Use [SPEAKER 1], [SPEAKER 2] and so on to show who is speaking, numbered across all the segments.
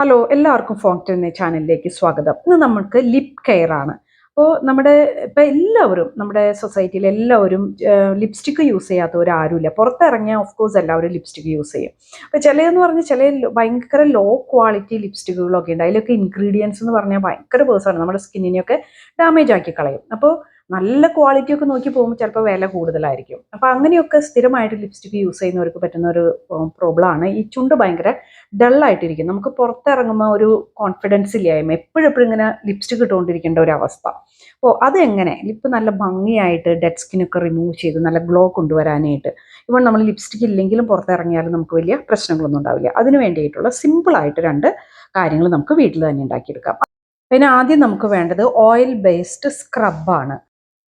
[SPEAKER 1] Hello എല്ലാവർക്കും എന്ന ചാനലിലേക്ക് സ്വാഗതം. ഇന്ന് നമുക്ക് ലിപ് കെയർ ആണ്. അപ്പോൾ നമ്മുടെ ഇപ്പം എല്ലാവരും നമ്മുടെ സൊസൈറ്റിയിൽ എല്ലാവരും ലിപ്സ്റ്റിക്ക് യൂസ് ചെയ്യാത്തവർ ആരുമില്ല പുറത്തിറങ്ങിയാൽ ഓഫ് കോഴ്സ് എല്ലാവരും ലിപ്സ്റ്റിക്ക് യൂസ് ചെയ്യും. അപ്പോൾ ചിലതെന്ന് പറഞ്ഞാൽ ചില ഭയങ്കര ലോ ക്വാളിറ്റി ലിപ്സ്റ്റിക്കുകളൊക്കെ ഉണ്ട്. അതിലൊക്കെ ഇൻഗ്രീഡിയൻസ് എന്ന് പറഞ്ഞാൽ ഭയങ്കര പേഴ്സാണ്. നമ്മുടെ സ്കിന്നിനെയൊക്കെ ഡാമേജ് ആക്കി കളയും. അപ്പോൾ നല്ല ക്വാളിറ്റി ഒക്കെ നോക്കി പോകുമ്പോൾ ചിലപ്പോൾ വില കൂടുതലായിരിക്കും. അപ്പോൾ അങ്ങനെയൊക്കെ സ്ഥിരമായിട്ട് ലിപ്സ്റ്റിക് യൂസ് ചെയ്യുന്നവർക്ക് പറ്റുന്ന ഒരു പ്രോബ്ലം ആണ്. ഈ ചുണ്ട് ഭയങ്കര ഡള്ളായിട്ടിരിക്കും നമുക്ക് പുറത്തിറങ്ങുമ്പോൾ ഒരു കോൺഫിഡൻസ് ഇല്ലായ്മ എപ്പോഴെപ്പോഴും ഇങ്ങനെ ലിപ്സ്റ്റിക് ഇട്ടുകൊണ്ടിരിക്കേണ്ട ഒരു അവസ്ഥ. അപ്പോൾ അതെങ്ങനെ? ലിപ്പ് നല്ല ഭംഗിയായിട്ട് ഡെഡ് സ്കിന്നൊക്കെ റിമൂവ് ചെയ്ത് നല്ല ഗ്ലോ കൊണ്ടുവരാനായിട്ട്. ഇവൺ നമ്മൾ ലിപ്സ്റ്റിക് ഇല്ലെങ്കിലും പുറത്തിറങ്ങിയാലും നമുക്ക് വലിയ പ്രശ്നങ്ങളൊന്നും ഉണ്ടാവില്ല. അതിന് വേണ്ടിയിട്ടുള്ള സിമ്പിളായിട്ട് രണ്ട് കാര്യങ്ങൾ നമുക്ക് വീട്ടിൽ തന്നെ ഉണ്ടാക്കിയെടുക്കാം. പിന്നെ ആദ്യം നമുക്ക് വേണ്ടത് ഓയിൽ ബേസ്ഡ് സ്ക്രബാണ്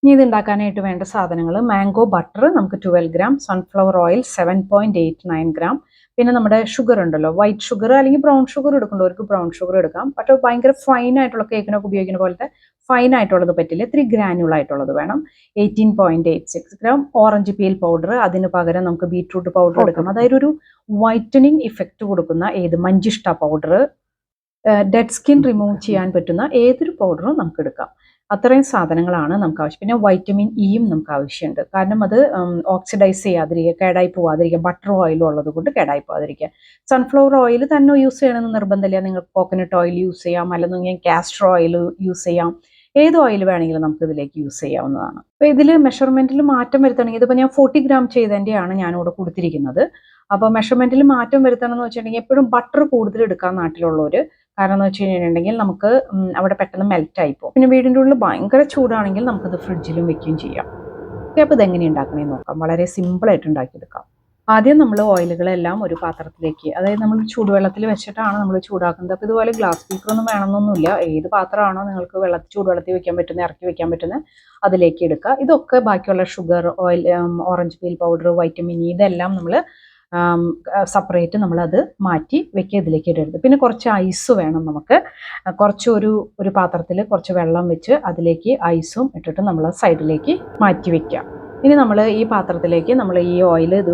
[SPEAKER 1] ഇനി ഇത് ഉണ്ടാക്കാനായിട്ട് വേണ്ട സാധനങ്ങൾ മാംഗോ ബട്ടർ നമുക്ക് twelve gram sunflower oil seven point eight nine gram പിന്നെ നമ്മുടെ ഷുഗർ ഉണ്ടല്ലോ വൈറ്റ് ഷുഗർ അല്ലെങ്കിൽ ബ്രൗൺ ഷുഗർ എടുക്കേണ്ടവർക്ക് ബ്രൗൺ ഷുഗർ എടുക്കാം. പക്ഷേ ഭയങ്കര ഫൈൻ ആയിട്ടുള്ള കേക്കിനൊക്കെ ഉപയോഗിക്കുന്ന പോലത്തെ ഫൈൻ ആയിട്ടുള്ളത് പറ്റില്ല. ഇത്തിരി ഗ്രാനുൾ ആയിട്ടുള്ളത് വേണം. Eighteen point eight six gram orange peel powder അതിന് പകരം നമുക്ക് ബീറ്റ്റൂട്ട് പൗഡർ എടുക്കാം. അതായത് ഒരു വൈറ്റനിങ് ഇഫക്റ്റ് കൊടുക്കുന്ന ഏത് മഞ്ചിഷ്ട പൗഡർ ഡെഡ് സ്കിൻ റിമൂവ് ചെയ്യാൻ പറ്റുന്ന ഏതൊരു പൗഡറും നമുക്ക് എടുക്കാം. അത്രയും സാധനങ്ങളാണ് നമുക്ക് ആവശ്യം. പിന്നെ വൈറ്റമിൻ ഇയും നമുക്ക് ആവശ്യമുണ്ട്. കാരണം അത് ഓക്സിഡൈസ് ചെയ്യാതിരിക്കുക കേടായി പോവാതിരിക്കുക ബട്ടർ ഓയിൽ ഉള്ളത് കൊണ്ട് കേടായി പോവാതിരിക്കുക. സൺഫ്ലവർ ഓയിൽ തന്നെ യൂസ് ചെയ്യണമെന്ന് നിർബന്ധമില്ല. നിങ്ങൾക്ക് കോക്കനട്ട് ഓയിൽ യൂസ് ചെയ്യാം. അല്ലെങ്കിൽ കാസ്റ്റർ ഓയിൽ യൂസ് ചെയ്യാം. ഏത് ഓയിൽ വേണമെങ്കിലും നമുക്ക് ഇതിലേക്ക് യൂസ് ചെയ്യാവുന്നതാണ്. അപ്പോൾ ഇതിൽ മെഷർമെന്റിൽ മാറ്റം വരുത്തണമെങ്കിൽ ഇതിപ്പോൾ ഞാൻ ഫോർട്ടി ഗ്രാം ചെയ്തതിന്റെയാണ് ഞാനിവിടെ കൊടുത്തിരിക്കുന്നത്. അപ്പോൾ മെഷർമെന്റിൽ മാറ്റം വരുത്തണം എന്ന് വെച്ചിട്ടുണ്ടെങ്കിൽ എപ്പോഴും ബട്ടർ കൂടുതൽ എടുക്കാൻ നാട്ടിലുള്ളവർ കാരണം എന്ന് വെച്ച് കഴിഞ്ഞിട്ടുണ്ടെങ്കിൽ നമുക്ക് അവിടെ പെട്ടെന്ന് മെൽറ്റ് ആയി പോകും. പിന്നെ വീടിന്റെ ഉള്ളിൽ ഭയങ്കര ചൂടാണെങ്കിൽ നമുക്കത് ഫ്രിഡ്ജിലും വെക്കുകയും ചെയ്യാം. ഓക്കെ അപ്പോൾ ഇതെങ്ങനെ ഉണ്ടാക്കണമെന്ന് നോക്കാം. വളരെ സിമ്പിളായിട്ട് ഉണ്ടാക്കിയെടുക്കാം. ആദ്യം നമ്മൾ ഓയിലുകളെല്ലാം ഒരു പാത്രത്തിലേക്ക് അതായത് നമ്മൾ ചൂടുവെള്ളത്തിൽ വെച്ചിട്ടാണ് നമ്മൾ ചൂടാക്കുന്നത്. അപ്പോൾ ഇതുപോലെ ഗ്ലാസ് സ്പീക്കറൊന്നും വേണമെന്നൊന്നുമില്ല. ഏത് പാത്രമാണോ നിങ്ങൾക്ക് വെള്ളത്തിൽ ചൂടുവെള്ളത്തിൽ വെക്കാൻ പറ്റുന്ന ഇറക്കി വെക്കാൻ പറ്റുന്ന അതിലേക്ക് എടുക്കുക. ഇതൊക്കെ ബാക്കിയുള്ള sugar oil orange peel powder vitamin ഇതെല്ലാം നമ്മൾ സെപ്പറേറ്റ് നമ്മളത് മാറ്റി വെക്കുക ഇതിലേക്ക് ഇടരുത്. പിന്നെ കുറച്ച് ഐസ് വേണം നമുക്ക്. കുറച്ച് ഒരു ഒരു പാത്രത്തിൽ കുറച്ച് വെള്ളം വെച്ച് അതിലേക്ക് ഐസും ഇട്ടിട്ട് നമ്മൾ സൈഡിലേക്ക് മാറ്റി വെക്കുക. ഇനി നമ്മൾ ഈ പാത്രത്തിലേക്ക് നമ്മൾ ഈ ഓയിൽ ഇത്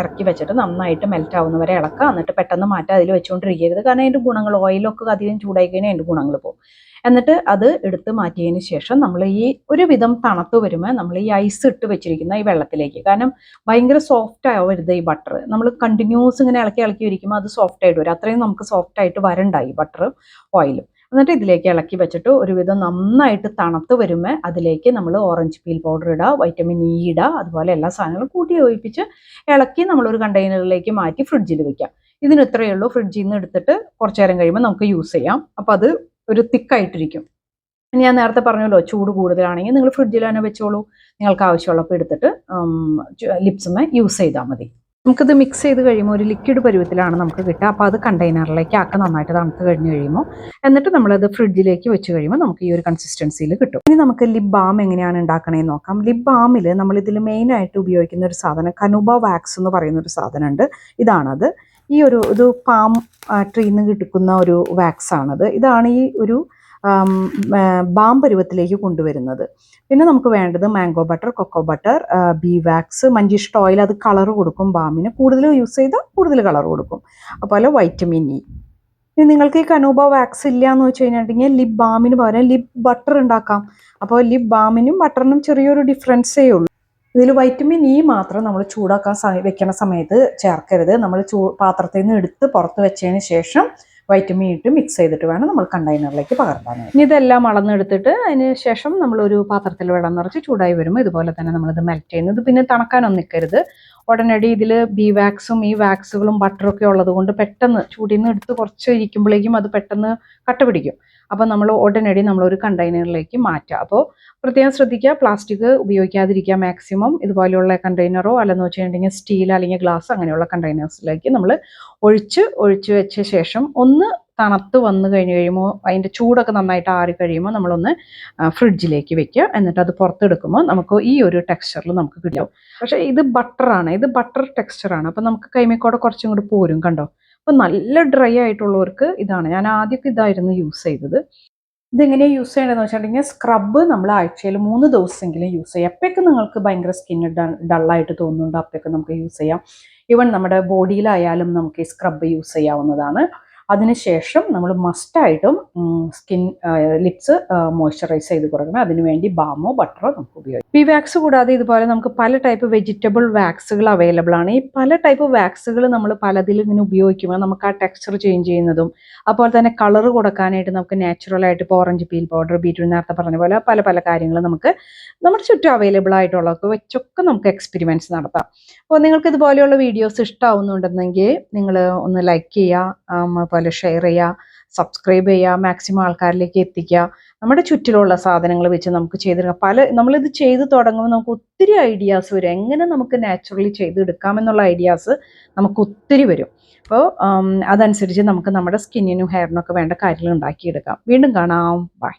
[SPEAKER 1] ഇറക്കി വെച്ചിട്ട് നന്നായിട്ട് മെൽറ്റ് ആവുന്ന വരെ ഇളക്കുക. എന്നിട്ട് പെട്ടെന്ന് മാറ്റി അതിൽ വെച്ചുകൊണ്ടിരിക്കരുത് കാരണം അതിന്റെ ഗുണങ്ങൾ ഓയിലൊക്കെ അധികം ചൂടായി കഴിഞ്ഞാൽ അതിന്റെ ഗുണങ്ങൾ പോകും എന്നിട്ട് അത് എടുത്ത് മാറ്റിയതിന് ശേഷം നമ്മൾ ഈ ഒരുവിധം തണുത്ത് വരുമ്പോൾ നമ്മൾ ഈ ഐസ് ഇട്ട് വെച്ചിരിക്കുന്ന ഈ വെള്ളത്തിലേക്ക്. കാരണം ഭയങ്കര സോഫ്റ്റ് ആവരുത് ഈ ബട്ടർ നമ്മൾ കണ്ടിന്യൂസ് ഇങ്ങനെ ഇളക്കി ഇളക്കി ഇരിക്കുമ്പോൾ അത് സോഫ്റ്റ് ആയിട്ട് വരും. അത്രയും നമുക്ക് സോഫ്റ്റ് ആയിട്ട് വരണ്ട ഈ ബട്ടർ ഓയിലും എന്നിട്ട് ഇതിലേക്ക് ഇളക്കി വെച്ചിട്ട് ഒരുവിധം നന്നായിട്ട് തണുത്ത് വരുമ്പോൾ അതിലേക്ക് നമ്മൾ ഓറഞ്ച് പീൽ പൗഡർ ഇടുക വൈറ്റമിൻ ഇ ഇടുക അതുപോലെ എല്ലാ സാധനങ്ങളും കൂട്ടി യോജിപ്പിച്ച് ഇളക്കി നമ്മളൊരു കണ്ടെയ്നറിലേക്ക് മാറ്റി ഫ്രിഡ്ജിൽ വെക്കാം. ഇതിന് ഇത്രയേ ഉള്ളൂ. ഫ്രിഡ്ജിൽ നിന്ന് എടുത്തിട്ട് കുറച്ച് നേരം കഴിയുമ്പോൾ നമുക്ക് യൂസ് ചെയ്യാം. അപ്പോൾ അത് ഒരു തിക്കായിട്ടിരിക്കും. ഞാൻ നേരത്തെ പറഞ്ഞല്ലോ ചൂട് കൂടുതലാണെങ്കിൽ നിങ്ങൾ ഫ്രിഡ്ജിൽ തന്നെ വെച്ചോളൂ. നിങ്ങൾക്ക് ആവശ്യമുള്ളപ്പോൾ എടുത്തിട്ട് ലിപ്സുമേ യൂസ് ചെയ്താൽ മതി. നമുക്കിത് മിക്സ് ചെയ്ത് കഴിയുമ്പോൾ ഒരു ലിക്വിഡ് പരുവത്തിലാണ് നമുക്ക് കിട്ടുക. അപ്പോൾ അത് കണ്ടെയ്നറിലേക്ക് ആക്കി നന്നായിട്ട് തണുത്ത് കഴിഞ്ഞ് കഴിയുമ്പോൾ എന്നിട്ട് നമ്മളത് ഫ്രിഡ്ജിലേക്ക് വെച്ച് കഴിയുമ്പോൾ നമുക്ക് ഈ ഒരു കൺസിസ്റ്റൻസിയിൽ കിട്ടും. ഇനി നമുക്ക് ലിപ് ബാം എങ്ങനെയാണ് ഉണ്ടാക്കണേന്ന് നോക്കാം. ലിപ് ബാമിൽ നമ്മൾ മെയിനായിട്ട് ഉപയോഗിക്കുന്ന ഒരു സാധനം കനുബ വാക്സ് എന്ന് പറയുന്ന ഒരു സാധനമുണ്ട്. ഇതാണത്. ഈ ഒരു ഇത് പാം ട്രീന്ന് കിട്ടുന്ന ഒരു വാക്സ് ആണത്. ഇതാണ് ഈ ഒരു ബാം പരുവത്തിലേക്ക് കൊണ്ടുവരുന്നത്. പിന്നെ നമുക്ക് വേണ്ടത് mango butter cocoa butter bee wax മഞ്ചിഷ്ട oil അത് കളർ കൊടുക്കും ബാമിന്. കൂടുതൽ യൂസ് ചെയ്താൽ കൂടുതൽ കളർ കൊടുക്കും. അതുപോലെ വൈറ്റമിൻ ഇ. ഇനി നിങ്ങൾക്ക് ഈ കനൂബ വാക്സ് ഇല്ല എന്ന് വെച്ച് കഴിഞ്ഞിട്ടുണ്ടെങ്കിൽ ലിപ് ബാമിന് പകരം ലിപ് ബട്ടർ ഉണ്ടാക്കാം. അപ്പോൾ ലിപ് ബാമിനും ബട്ടറിനും ചെറിയൊരു ഡിഫറൻസേ ഉള്ളൂ. ഇതിൽ വൈറ്റമിൻ ഇ മാത്രം നമ്മൾ ചൂടാക്കാൻ വെക്കണ സമയത്ത് ചേർക്കരുത്. നമ്മൾ ചൂ പാത്രത്തിൽ നിന്ന് എടുത്ത് പുറത്ത് വെച്ചതിന് ശേഷം വൈറ്റമിൻ ഇട്ട് മിക്സ് ചെയ്തിട്ട് വേണം നമ്മൾ കണ്ടെയ്നറിലേക്ക് പകർത്താൻ ഇനി ഇതെല്ലാം അളന്നെടുത്തിട്ട് അതിന് ശേഷം നമ്മളൊരു പാത്രത്തിൽ വെള്ളം നിറച്ച് ചൂടായി വരുമ്പോൾ ഇതുപോലെ തന്നെ നമ്മളിത് മെൽറ്റ് ചെയ്യുന്നത് പിന്നെ തണക്കാനൊന്നും നിൽക്കരുത് ഉടനടി ഇതിൽ ബി വാക്സും ഈ വാക്സുകളും ബട്ടറൊക്കെ ഉള്ളത് കൊണ്ട് പെട്ടെന്ന് ചൂടിൽ നിന്ന് എടുത്ത് കുറച്ച് ഇരിക്കുമ്പോഴേക്കും അത് പെട്ടെന്ന് കട്ട പിടിക്കും. അപ്പോൾ നമ്മൾ ഉടനടി നമ്മളൊരു കണ്ടെയ്നറിലേക്ക് മാറ്റുക അപ്പോൾ പ്രത്യേകം ശ്രദ്ധിക്കുക പ്ലാസ്റ്റിക് ഉപയോഗിക്കാതിരിക്കുക മാക്സിമം. ഇതുപോലെയുള്ള കണ്ടെയ്നറോ അല്ലെന്ന് വെച്ചിട്ടുണ്ടെങ്കിൽ സ്റ്റീൽ അല്ലെങ്കിൽ ഗ്ലാസ് അങ്ങനെയുള്ള കണ്ടെയ്നേഴ്സിലേക്ക് നമ്മൾ ഒഴിച്ച് ഒഴിച്ച് വെച്ച ശേഷം ഒന്ന് തണുത്ത് വന്നു കഴിഞ്ഞ് കഴിയുമ്പോൾ അതിന്റെ ചൂടൊക്കെ നന്നായിട്ട് ആറി കഴിയുമ്പോൾ നമ്മളൊന്ന് ഫ്രിഡ്ജിലേക്ക് വെക്കുക. എന്നിട്ട് അത് പുറത്തെടുക്കുമ്പോൾ നമുക്ക് ഈ ഒരു ടെക്സ്ചറിൽ നമുക്ക് കിട്ടും. പക്ഷേ ഇത് ബട്ടറാണ് ഇത് ബട്ടർ ടെക്സ്ചറാണ് അപ്പം നമുക്ക് കൈമേക്കോടെ കുറച്ചും കൂടി പോരും കണ്ടോ? അപ്പം നല്ല ഡ്രൈ ആയിട്ടുള്ളവർക്ക് ഇതാണ്. ഞാൻ ആദ്യമൊക്കെ ഇതായിരുന്നു യൂസ് ചെയ്തത്. ഇതെങ്ങനെയാണ് യൂസ് ചെയ്യേണ്ടതെന്ന് വെച്ചിട്ടുണ്ടെങ്കിൽ സ്ക്രബ്ബ് നമ്മൾ ആഴ്ചയിൽ മൂന്ന് ദിവസമെങ്കിലും യൂസ് ചെയ്യാം. എപ്പോഴൊക്കെ നിങ്ങൾക്ക് ഭയങ്കര സ്കിന്ന് ഡള്ളായിട്ട് തോന്നുന്നുണ്ട്. അപ്പോഴൊക്കെ നമുക്ക് യൂസ് ചെയ്യാം. ഈവൻ നമ്മുടെ ബോഡിയിലായാലും നമുക്ക് ഈ സ്ക്രബ്ബ് യൂസ് ചെയ്യാവുന്നതാണ്. അതിനുശേഷം നമ്മൾ മസ്റ്റായിട്ടും സ്കിൻ ലിപ്സ് മോയ്സ്ചറൈസ് ചെയ്ത് കൊടുക്കണം. അതിനുവേണ്ടി ബാമോ ബട്ടറോ നമുക്ക് ഉപയോഗിക്കാം. ഈ വാക്സ് കൂടാതെ ഇതുപോലെ നമുക്ക് പല ടൈപ്പ് വെജിറ്റബിൾ വാക്സുകൾ അവൈലബിൾ ആണ്. ഈ പല ടൈപ്പ് വാക്സുകൾ നമ്മൾ പലതിലും ഇങ്ങനെ ഉപയോഗിക്കുമ്പോൾ നമുക്ക് ആ ടെക്സ്ചർ ചേഞ്ച് ചെയ്യുന്നതും അതുപോലെ തന്നെ കളർ കൊടുക്കാനായിട്ട് നമുക്ക് നാച്ചുറൽ ആയിട്ട് ഇപ്പോൾ ഓറഞ്ച് പീൽ പൗഡർ ബീറ്റ് നേരത്തെ പറഞ്ഞ പോലെ പല പല കാര്യങ്ങൾ നമുക്ക് നമ്മുടെ ചുറ്റും അവൈലബിൾ ആയിട്ടുള്ളതൊക്കെ വെച്ചൊക്കെ നമുക്ക് എക്സ്പെരിമെന്റ്സ് നടത്താം. അപ്പോൾ നിങ്ങൾക്ക് ഇതുപോലെയുള്ള വീഡിയോസ് ഇഷ്ടമാവുന്നുണ്ടെന്നെങ്കിൽ നിങ്ങൾ ഒന്ന് ലൈക്ക് ചെയ്യുക. അതുപോലെ ഷെയർ ചെയ്യുക സബ്സ്ക്രൈബ് ചെയ്യുക മാക്സിമം ആൾക്കാരിലേക്ക് എത്തിക്കുക നമ്മുടെ ചുറ്റിലുള്ള സാധനങ്ങൾ വെച്ച് നമുക്ക് ചെയ്തെടുക്കാം. പല നമ്മളിത് ചെയ്ത് തുടങ്ങുമ്പോൾ നമുക്ക് ഒത്തിരി ഐഡിയാസ് വരും. എങ്ങനെ നമുക്ക് നാച്ചുറലി ചെയ്തെടുക്കാമെന്നുള്ള ഐഡിയാസ് നമുക്ക് ഒത്തിരി വരും. അപ്പോൾ അതനുസരിച്ച് നമുക്ക് നമ്മുടെ സ്കിന്നിനും ഹെയറിനും ഒക്കെ വേണ്ട കാര്യങ്ങൾ ഉണ്ടാക്കിയെടുക്കാം. വീണ്ടും കാണാം. ബൈ